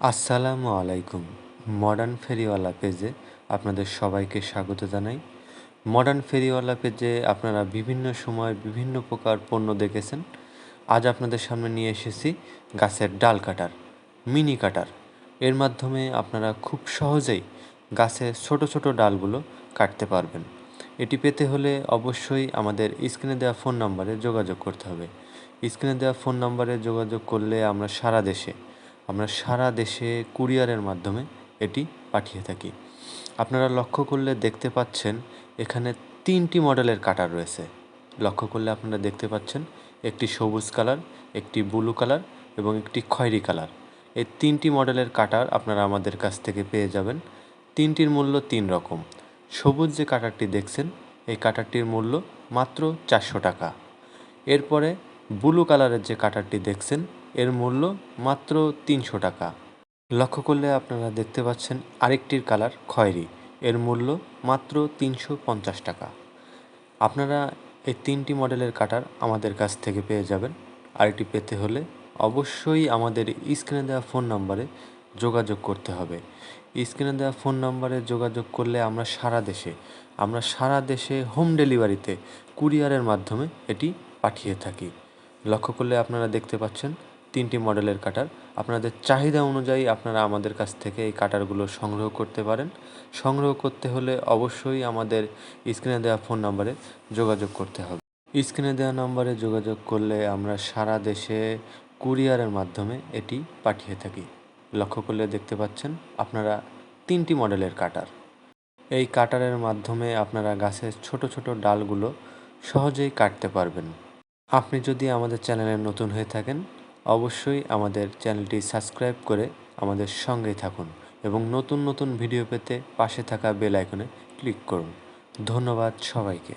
আসসালামু আলাইকুম। মডার্ন ফেরিওয়ালা পেজে আপনাদের সবাইকে স্বাগত জানাই। মডার্ন ফেরিওয়ালা পেজে আপনারা বিভিন্ন সময় বিভিন্ন প্রকার পণ্য দেখেছেন। আজ আপনাদের সামনে নিয়ে এসেছি গাছের ডাল কাটার, মিনি কাটার। এর মাধ্যমে আপনারা খুব সহজেই গাছের ছোট ছোট ডালগুলো কাটতে পারবেন। এটি পেতে হলে অবশ্যই আমাদের স্ক্রিনে দেওয়া ফোন নাম্বারে যোগাযোগ করতে হবে। স্ক্রিনে দেওয়া ফোন নাম্বারে যোগাযোগ করলে আমরা সারা দেশে আমরা সারা দেশে কুরিয়ারের মাধ্যমে এটি পাঠিয়ে থাকি। আপনারা লক্ষ্য করলে দেখতে পাচ্ছেন, এখানে তিনটি মডেলের কাটার রয়েছে। লক্ষ্য করলে আপনারা দেখতে পাচ্ছেন, একটি সবুজ কালার, একটি ব্লু কালার এবং একটি খয়েরি কালার। এই তিনটি মডেলের কাটার আপনারা আমাদের কাছ থেকে পেয়ে যাবেন। তিনটির মূল্য তিন রকম। সবুজ যে কাটারটি দেখছেন, এই কাটারটির মূল্য মাত্র চারশো টাকা। এরপরে ব্লু কালারের যে কাটারটি দেখছেন, এর মূল্য মাত্র তিনশো টাকা। লক্ষ্য করলে আপনারা দেখতে পাচ্ছেন আরেকটির কালার খয়েরি, এর মূল্য মাত্র তিনশো পঞ্চাশ টাকা। আপনারা এই তিনটি মডেলের কাটার আমাদের কাছ থেকে পেয়ে যাবেন। আরেকটি পেতে হলে অবশ্যই আমাদের স্ক্রিনে দেওয়া ফোন নাম্বারে যোগাযোগ করতে হবে। স্ক্রিনে দেওয়া ফোন নাম্বারে যোগাযোগ করলে আমরা সারা দেশে, আমরা সারা দেশে হোম ডেলিভারিতে কুরিয়ারের মাধ্যমে এটি পাঠিয়ে থাকি। লক্ষ্য করলে আপনারা দেখতে পাচ্ছেন তিনটি মডেলের কাটার। আপনাদের চাহিদা অনুযায়ী আপনারা আমাদের কাছ থেকে এই কাটারগুলো সংগ্রহ করতে পারেন। সংগ্রহ করতে হলে অবশ্যই আমাদের স্ক্রিনে দেওয়া ফোন নাম্বারে যোগাযোগ করতে হবে। স্ক্রিনে দেওয়া নাম্বারে যোগাযোগ করলে আমরা সারা দেশে কুরিয়ারের মাধ্যমে এটি পাঠিয়ে থাকি। লক্ষ্য করলে দেখতে পাচ্ছেন আপনারা তিনটি মডেলের কাটার। এই কাটারের মাধ্যমে আপনারা গাছের ছোট ছোট ডালগুলো সহজেই কাটতে পারবেন। আপনি যদি আমাদের চ্যানেলে নতুন হয়ে থাকেন, অবশ্যই আমাদের চ্যানেলটি সাবস্ক্রাইব করে আমাদের সঙ্গেই থাকুন এবং নতুন নতুন ভিডিও পেতে পাশে থাকা বেল আইকনে ক্লিক করুন। ধন্যবাদ সবাইকে।